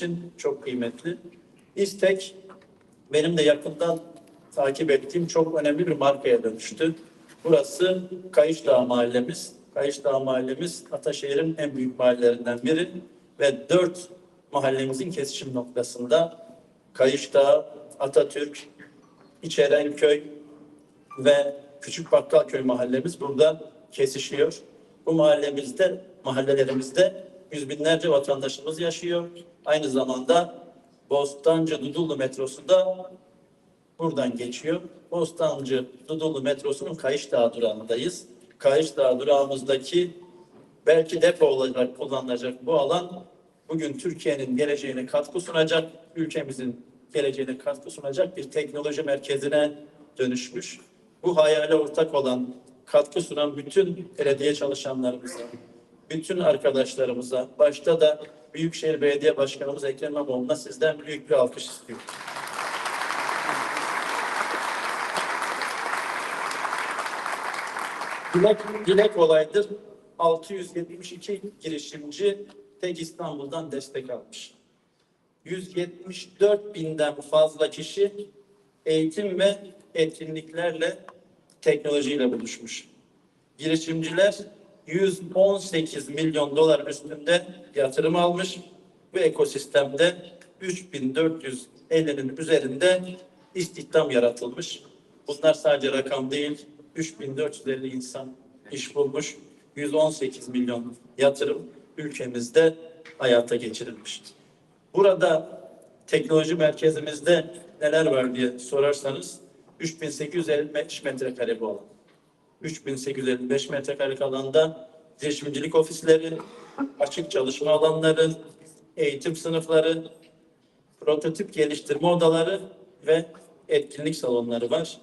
için çok kıymetli. İstek benim de yakından takip ettiğim çok önemli bir markaya dönüştü. Burası Kayışdağ mahallemiz. Kayışdağ mahallemiz Ataşehir'in en büyük mahallelerinden biri ve dört mahallemizin kesişim noktasında Kayışdağ, Atatürk, İçerenköy ve Küçük Bakkalköy mahallemiz burada kesişiyor. Bu mahallemizde, mahallelerimizde yüz binlerce vatandaşımız yaşıyor. Aynı zamanda Bostancı Dudullu metrosu da buradan geçiyor. Bostancı Dudullu metrosunun Kayışdağ durağındayız. Kayışdağ durağımızdaki belki depo olarak kullanılacak bu alan bugün Türkiye'nin geleceğine katkı sunacak, ülkemizin geleceğine katkı sunacak bir teknoloji merkezine dönüşmüş. Bu hayale ortak olan, katkı sunan bütün belediye çalışanlarımıza, bütün arkadaşlarımıza, başta da Büyükşehir Belediye Başkanımız Ekrem İmamoğlu'na sizden büyük bir alkış istiyorum. Dilek, dilek olaydır. 672 girişimci tek İstanbul'dan destek almış. 174 binden fazla kişi eğitim ve etkinliklerle teknolojiyle buluşmuş. Girişimciler 118 milyon dolar üstünde yatırım almış ve ekosistemde 3450'nin üzerinde istihdam yaratılmış. Bunlar sadece rakam değil, 3450 insan iş bulmuş, 118 milyon yatırım ülkemizde hayata geçirilmiş. Burada teknoloji merkezimizde neler var diye sorarsanız 3855 metrekare bu alan. 3855 metrekarelik alanda girişimcilik ofisleri, açık çalışma alanları, eğitim sınıfları, prototip geliştirme odaları ve etkinlik salonları var.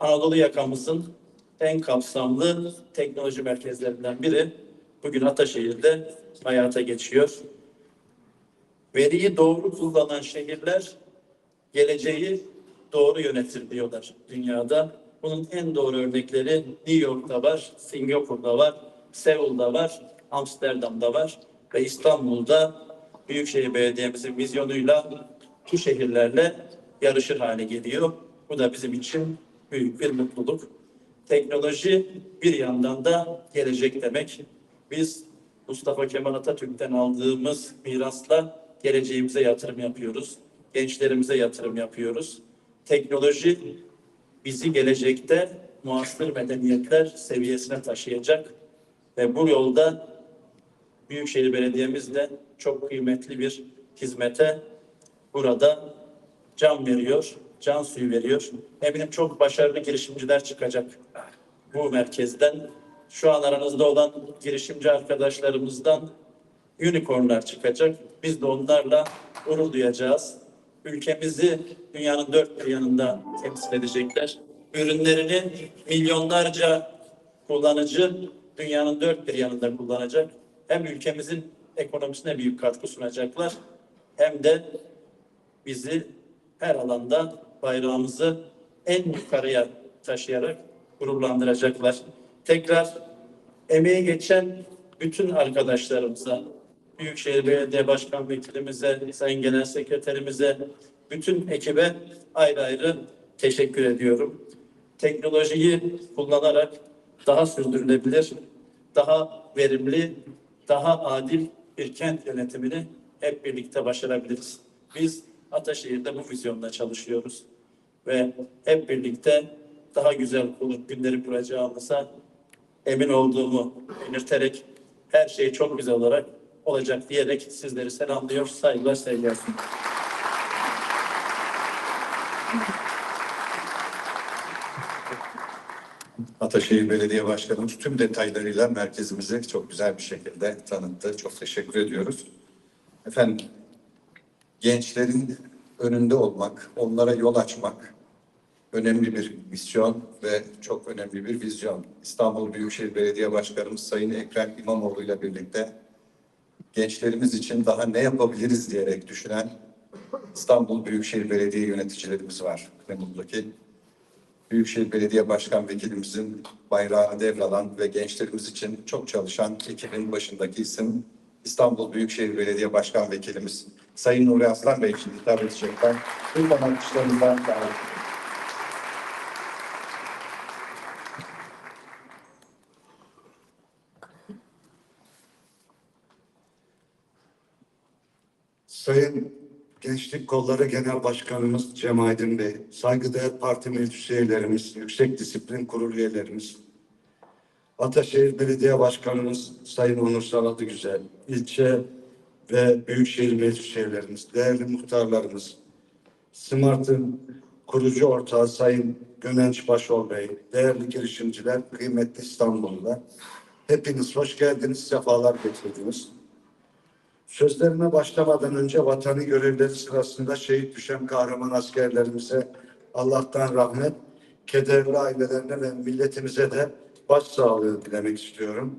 Anadolu yakamızın en kapsamlı teknoloji merkezlerinden biri bugün Ataşehir'de hayata geçiyor. Veriyi doğru kullanan şehirler geleceği doğru yönetir diyorlar dünyada. Bunun en doğru örnekleri New York'ta var, Singapur'da var, Seul'da var, Amsterdam'da var ve İstanbul'da Büyükşehir Belediye'mizin vizyonuyla bu şehirlerle yarışır hale geliyor. Bu da bizim için büyük bir mutluluk. Teknoloji bir yandan da gelecek demek. Biz Mustafa Kemal Atatürk'ten aldığımız mirasla geleceğimize yatırım yapıyoruz. Gençlerimize yatırım yapıyoruz. Teknoloji bizi gelecekte muasır medeniyetler seviyesine taşıyacak ve bu yolda Büyükşehir Belediye'miz de çok kıymetli bir hizmete burada can veriyor, can suyu veriyor. Eminim çok başarılı girişimciler çıkacak bu merkezden. Şu an aranızda olan girişimci arkadaşlarımızdan unicornlar çıkacak. Biz de onlarla gurur duyacağız. Ülkemizi dünyanın dört bir yanında temsil edecekler. Ürünlerini milyonlarca kullanıcı dünyanın dört bir yanında kullanacak. Hem ülkemizin ekonomisine büyük katkı sunacaklar hem de bizi her alanda bayrağımızı en yukarıya taşıyarak gururlandıracaklar. Tekrar emeği geçen bütün arkadaşlarımıza, Büyükşehir Belediye Başkan Vekilimize, Sayın Genel Sekreterimize, bütün ekibe ayrı ayrı teşekkür ediyorum. Teknolojiyi kullanarak daha sürdürülebilir, daha verimli, daha adil bir kent yönetimini hep birlikte başarabiliriz. Biz Ataşehir'de bu vizyonla çalışıyoruz ve hep birlikte daha güzel konut günleri kuracağımıza emin olduğumu belirterek her şey çok güzel olarak olacak diyerek sizleri selamlıyor, saygılar, sevgiler sunuyorum. Ataşehir Belediye Başkanımız tüm detaylarıyla merkezimizi çok güzel bir şekilde tanıttı. Çok teşekkür ediyoruz. Efendim, gençlerin önünde olmak, onlara yol açmak önemli bir misyon ve çok önemli bir vizyon. İstanbul Büyükşehir Belediye Başkanımız Sayın Ekrem İmamoğlu ile birlikte gençlerimiz için daha ne yapabiliriz diyerek düşünen İstanbul Büyükşehir Belediye yöneticilerimiz var. Ne mutlu Büyükşehir Belediye Başkan Vekilimizin bayrağını devralan ve gençlerimiz için çok çalışan ekibin başındaki isim İstanbul Büyükşehir Belediye Başkan Vekilimiz Sayın Nuri Aslan Bey için hitap edecekler. Lütfen alkışlarınızdan davet ediyorum. Sayın Gençlik Kolları Genel Başkanımız Cem Aydın Bey, saygıdeğer parti meclis üyelerimiz, Yüksek Disiplin Kurulu üyelerimiz, Ataşehir Belediye Başkanımız Sayın Onur Saladı Güzel, ilçe ve büyükşehir meclis üyelerimiz, değerli muhtarlarımız, Smart'ın kurucu ortağı Sayın Gönenç Başol Bey, değerli girişimciler, kıymetli İstanbullular, hepiniz hoş geldiniz, sefalar getirdiniz. Sözlerime başlamadan önce vatanı görevleri sırasında şehit düşen kahraman askerlerimize Allah'tan rahmet, kederli ailelerine ve milletimize de başsağlığı dilemek istiyorum.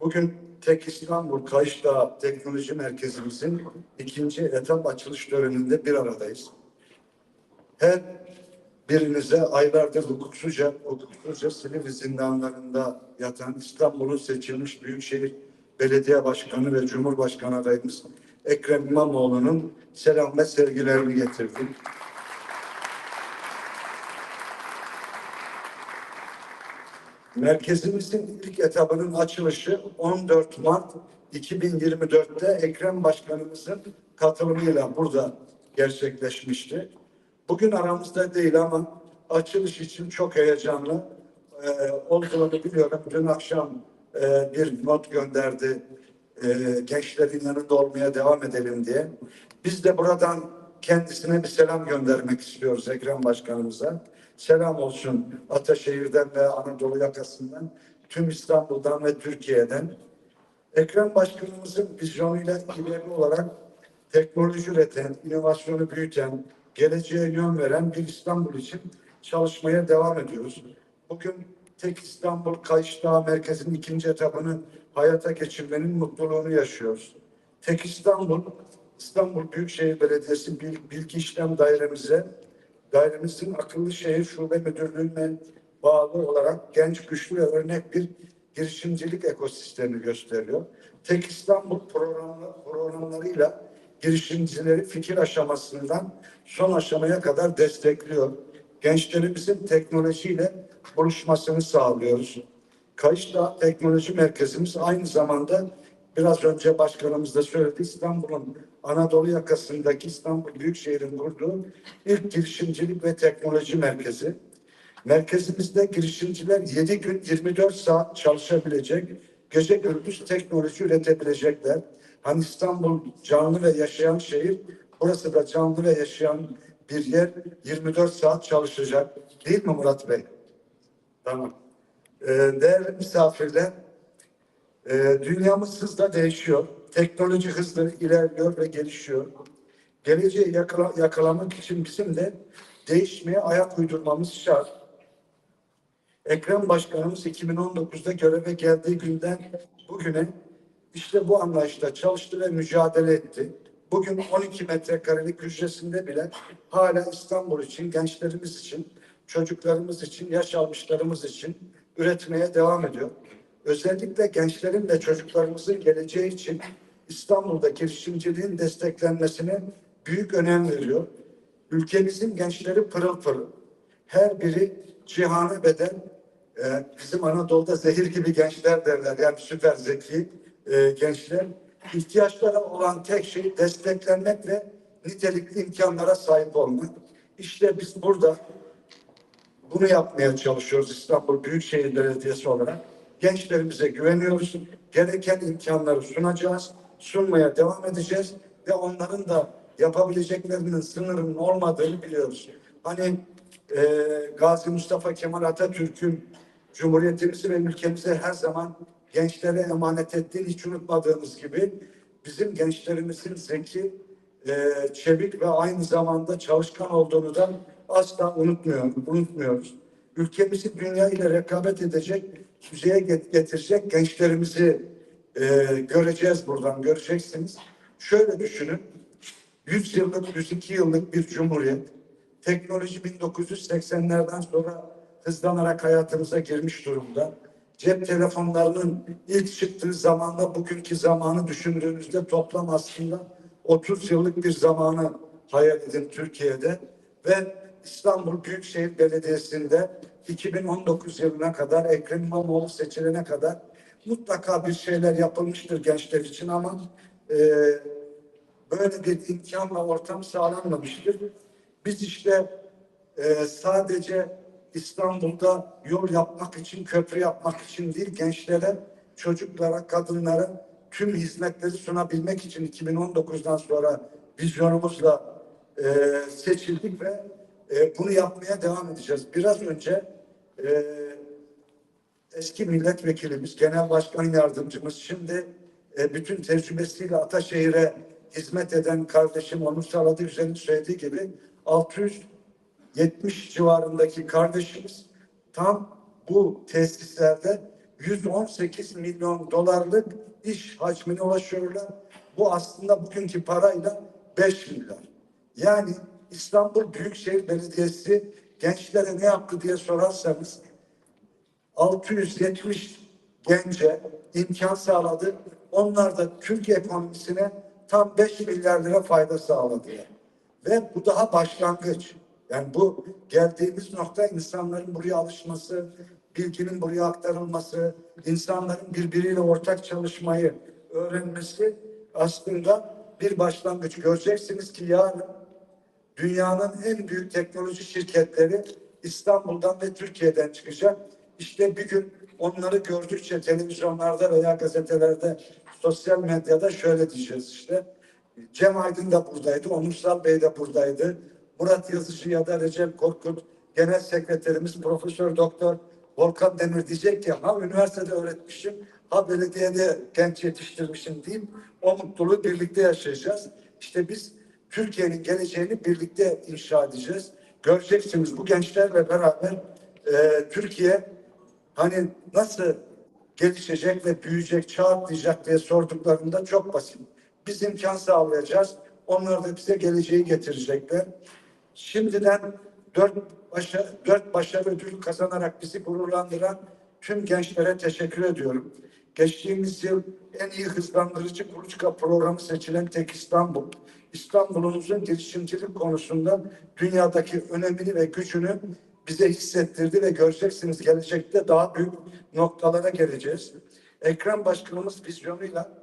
Bugün Tek İstanbul Kayışdağ Teknoloji Merkezimizin ikinci etap açılış töreninde bir aradayız. Her birinize aylardır hukuksuzca, hukuksuzca Silivri zindanlarında yatan İstanbul'un seçilmiş Büyükşehir Belediye Başkanı ve Cumhurbaşkanı adayımız Ekrem İmamoğlu'nun selam ve sevgilerini getirdim. Merkezimizin ilk etabının açılışı 14 Mart 2024'te Ekrem Başkanımızın katılımıyla burada gerçekleşmişti. Bugün aramızda değil ama açılış için çok heyecanlı e, olduğunu biliyorum. Dün akşam e, bir not gönderdi e, gençlerin yanında olmaya devam edelim diye. Biz de buradan kendisine bir selam göndermek istiyoruz Ekrem Başkanımıza. Selam olsun Ataşehir'den ve Anadolu yakasından, tüm İstanbul'dan ve Türkiye'den. Ekrem Başkanımızın vizyonuyla ileri olarak teknoloji üreten, inovasyonu büyüten, geleceğe yön veren bir İstanbul için çalışmaya devam ediyoruz. Bugün Tek İstanbul Kayışdağ Merkezi'nin ikinci etapını hayata geçirmenin mutluluğunu yaşıyoruz. Tek İstanbul, İstanbul Büyükşehir Belediyesi Bil- Bilgi İşlem Dairemize, dairemizin akıllı şehir şube müdürlüğüne bağlı olarak genç, güçlü ve örnek bir girişimcilik ekosistemi gösteriyor. Tek İstanbul programı, programlarıyla girişimcileri fikir aşamasından son aşamaya kadar destekliyor. Gençlerimizin teknolojiyle buluşmasını sağlıyoruz. Kayışdağ Teknoloji Merkezimiz aynı zamanda biraz önce başkanımız da söyledi İstanbul'un Anadolu yakasındaki İstanbul Büyükşehir'in kurduğu ilk girişimcilik ve teknoloji merkezi. Merkezimizde girişimciler 7 gün 24 saat çalışabilecek, gece gündüz teknoloji üretebilecekler. Hani İstanbul canlı ve yaşayan şehir, burası da canlı ve yaşayan bir yer 24 saat çalışacak. Değil mi Murat Bey? Tamam. Ee, değerli misafirler, e, dünyamız hızla değişiyor. Teknoloji hızla ilerliyor ve gelişiyor. Geleceği yakala- yakalamak için bizim de değişmeye ayak uydurmamız şart. Ekrem Başkanımız 2019'da göreve geldiği günden bugüne işte bu anlayışla çalıştı ve mücadele etti. Bugün 12 metrekarelik hücresinde bile hala İstanbul için, gençlerimiz için, çocuklarımız için, yaş almışlarımız için üretmeye devam ediyor. Özellikle gençlerin ve çocuklarımızın geleceği için İstanbul'da girişimciliğin desteklenmesine büyük önem veriyor. Ülkemizin gençleri pırıl pırıl. Her biri cihana bedel. Ee, bizim Anadolu'da zehir gibi gençler derler. Yani süper zeki e, gençler. İhtiyaçları olan tek şey desteklenmek ve nitelikli imkanlara sahip olmak. İşte biz burada bunu yapmaya çalışıyoruz İstanbul Büyükşehir Belediyesi olarak. Gençlerimize güveniyoruz. Gereken imkanları sunacağız. Sunmaya devam edeceğiz. Ve onların da yapabileceklerinin sınırının olmadığını biliyoruz. Hani e, Gazi Mustafa Kemal Atatürk'ün Cumhuriyetimizi ve ülkemizi her zaman gençlere emanet ettiğini hiç unutmadığımız gibi bizim gençlerimizin zeki, e, çevik ve aynı zamanda çalışkan olduğunu da asla unutmuyor, unutmuyoruz. Ülkemizi dünya ile rekabet edecek, düzeye get- getirecek gençlerimizi e, göreceğiz buradan, göreceksiniz. Şöyle düşünün, 100 yıllık, 102 yıllık bir cumhuriyet, teknoloji 1980'lerden sonra hızlanarak hayatımıza girmiş durumda. Cep telefonlarının ilk çıktığı zamanla bugünkü zamanı düşündüğünüzde toplam aslında 30 yıllık bir zamanı hayal edin Türkiye'de ve İstanbul Büyükşehir Belediyesi'nde 2019 yılına kadar Ekrem İmamoğlu seçilene kadar mutlaka bir şeyler yapılmıştır gençler için ama e, böyle bir imkan ve ortam sağlanmamıştır. Biz işte e, sadece İstanbul'da yol yapmak için, köprü yapmak için değil, gençlere, çocuklara, kadınlara tüm hizmetleri sunabilmek için 2019'dan sonra vizyonumuzla e, seçildik ve e, bunu yapmaya devam edeceğiz. Biraz önce e, eski milletvekilimiz, genel başkan yardımcımız, şimdi e, bütün tecrübesiyle Ataşehir'e hizmet eden kardeşim Onur Saladı Güzel'in söylediği gibi 670 civarındaki kardeşimiz tam bu tesislerde 118 milyon dolarlık iş hacmine ulaşıyorlar. Bu aslında bugünkü parayla 5 milyar. Yani İstanbul Büyükşehir Belediyesi gençlere ne yaptı diye sorarsanız 670 gence imkan sağladı. Onlar da Türkiye ekonomisine tam 5 milyar lira fayda sağladılar. Ve bu daha başlangıç. Yani bu geldiğimiz nokta insanların buraya alışması, bilginin buraya aktarılması, insanların birbiriyle ortak çalışmayı öğrenmesi aslında bir başlangıç. Göreceksiniz ki yarın dünyanın en büyük teknoloji şirketleri İstanbul'dan ve Türkiye'den çıkacak. İşte bir gün onları gördükçe televizyonlarda veya gazetelerde, sosyal medyada şöyle diyeceğiz işte. Cem Aydın da buradaydı, Onursal Bey de buradaydı. Murat Yazıcı ya da Recep Korkut Genel Sekreterimiz Profesör Doktor Volkan Demir diyecek ki ha üniversitede öğretmişim, ha belediyede genç yetiştirmişim diyeyim. O mutluluğu birlikte yaşayacağız. İşte biz Türkiye'nin geleceğini birlikte inşa edeceğiz. Göreceksiniz bu gençlerle beraber e, Türkiye hani nasıl gelişecek ve büyüyecek, çağ diye sorduklarında çok basit. Biz imkan sağlayacağız. Onlar da bize geleceği getirecekler. Şimdiden dört, başa, dört başarı ödül kazanarak bizi gururlandıran tüm gençlere teşekkür ediyorum. Geçtiğimiz yıl en iyi hızlandırıcı kuluçka programı seçilen tek İstanbul. İstanbul'umuzun girişimcilik konusunda dünyadaki önemini ve gücünü bize hissettirdi ve göreceksiniz gelecekte daha büyük noktalara geleceğiz. Ekrem Başkanımız vizyonuyla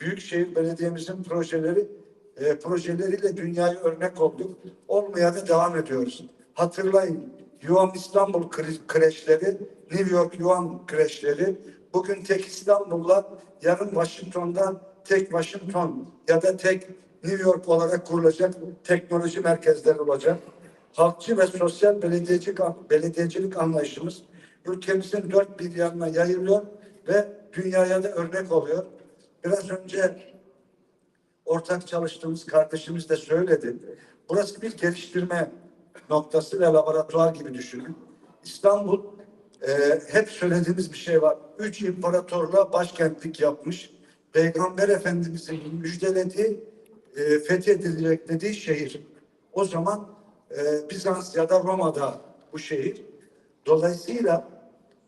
Büyükşehir Belediye'mizin projeleri e, projeleriyle dünyaya örnek olduk. Olmaya da devam ediyoruz. Hatırlayın Yuvam İstanbul kre- kreşleri, New York Yuvam kreşleri, bugün tek İstanbul'la yarın Washington'da tek Washington ya da tek New York olarak kurulacak teknoloji merkezleri olacak. Halkçı ve sosyal belediyecilik, belediyecilik anlayışımız ülkemizin dört bir yanına yayılıyor ve dünyaya da örnek oluyor. Biraz önce ortak çalıştığımız kardeşimiz de söyledi. Burası bir geliştirme noktası ve laboratuvar gibi düşünün. İstanbul e, hep söylediğimiz bir şey var. Üç imparatorluğa başkentlik yapmış. Peygamber Efendimizin müjdelediği, e, fethedilecek dediği şehir. O zaman e, Bizans ya da Roma'da bu şehir. Dolayısıyla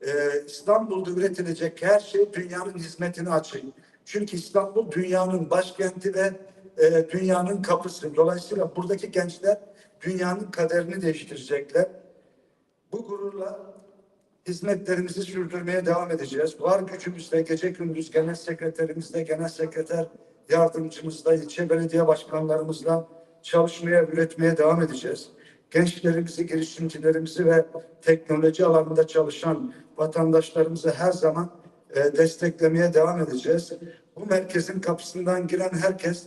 e, İstanbul'da üretilecek her şey dünyanın hizmetine açık. Çünkü İstanbul dünyanın başkenti ve e, dünyanın kapısı. Dolayısıyla buradaki gençler dünyanın kaderini değiştirecekler. Bu gururla hizmetlerimizi sürdürmeye devam edeceğiz. Var gücümüzle gece gündüz genel sekreterimizle, genel sekreter yardımcımızla, ilçe belediye başkanlarımızla çalışmaya, üretmeye devam edeceğiz. Gençlerimizi, girişimcilerimizi ve teknoloji alanında çalışan vatandaşlarımızı her zaman e, desteklemeye devam edeceğiz. Bu merkezin kapısından giren herkes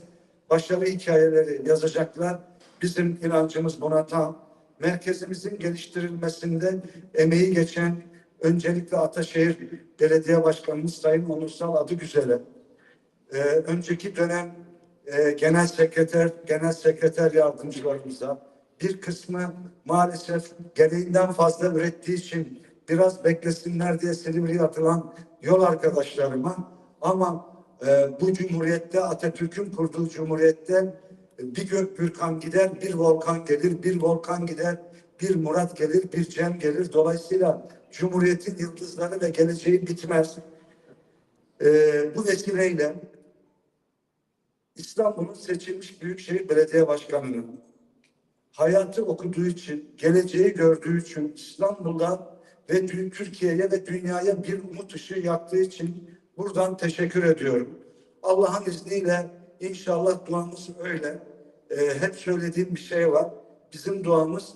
başarı hikayeleri yazacaklar. Bizim inancımız buna tam. Merkezimizin geliştirilmesinde emeği geçen öncelikle Ataşehir Belediye Başkanımız Sayın Onursal Adıgüzel'e, e, önceki dönem e, genel sekreter, genel sekreter yardımcılarımıza, bir kısmı maalesef gereğinden fazla ürettiği için biraz beklesinler diye Silivri'ye atılan yol arkadaşlarıma ama e, bu cumhuriyette Atatürk'ün kurduğu cumhuriyette e, bir gök Gürkan gider, bir volkan gelir, bir volkan gider, bir Murat gelir, bir Cem gelir. Dolayısıyla Cumhuriyet'in yıldızları ve geleceği bitmez. E, bu vesileyle İstanbul'un seçilmiş Büyükşehir Belediye Başkanı'nın hayatı okuduğu için, geleceği gördüğü için İstanbul'a ve Türkiye'ye ve dünyaya bir umut ışığı yaktığı için buradan teşekkür ediyorum. Allah'ın izniyle inşallah duamız öyle. Ee, hep söylediğim bir şey var. Bizim duamız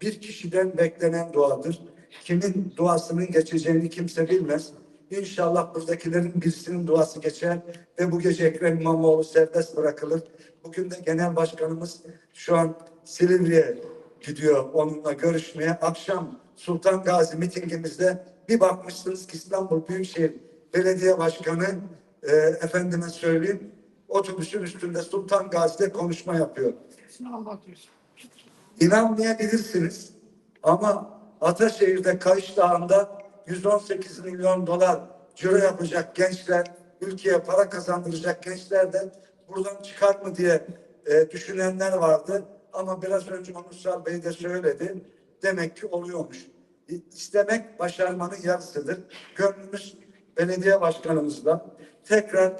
bir kişiden beklenen duadır. Kimin duasının geçeceğini kimse bilmez. İnşallah buradakilerin birisinin duası geçer ve bu gece Ekrem İmamoğlu serbest bırakılır. Bugün de genel başkanımız şu an Silivri'ye gidiyor onunla görüşmeye. Akşam Sultan Gazi mitingimizde bir bakmışsınız ki İstanbul Büyükşehir Belediye Başkanı e, efendime söyleyeyim otobüsün üstünde Sultan Gazi'de konuşma yapıyor. İnanmayabilirsiniz ama Ataşehir'de Kayış Dağı'nda 118 milyon dolar ciro yapacak gençler, ülkeye para kazandıracak gençler de buradan çıkar mı diye e, düşünenler vardı. Ama biraz önce Onursal Bey de söyledi. Demek ki oluyormuş. İstemek başarmanın yarısıdır. Gönlümüz belediye başkanımızla tekrar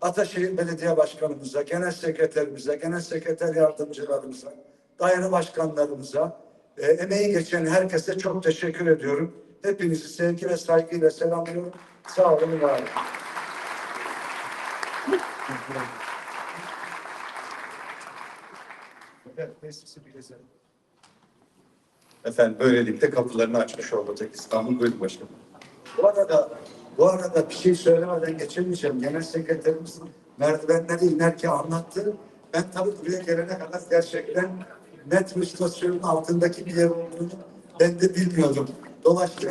Ataşehir Belediye Başkanımıza, Genel Sekreterimize, Genel Sekreter Yardımcılarımıza, daire başkanlarımıza, e, emeği geçen herkese çok teşekkür ediyorum. Hepinizi sevgi ve saygıyla selamlıyorum. Sağ olun, var olun. Efendim böylelikle kapılarını açmış olacak İstanbul Bölüm Başkanı. Bu arada, bu arada bir şey söylemeden geçemeyeceğim. Genel sekreterimiz merdivenleri inerken anlattı. Ben tabii buraya gelene kadar gerçekten metro istasyonunun altındaki bir yer olduğunu ben de bilmiyordum. Dolaştık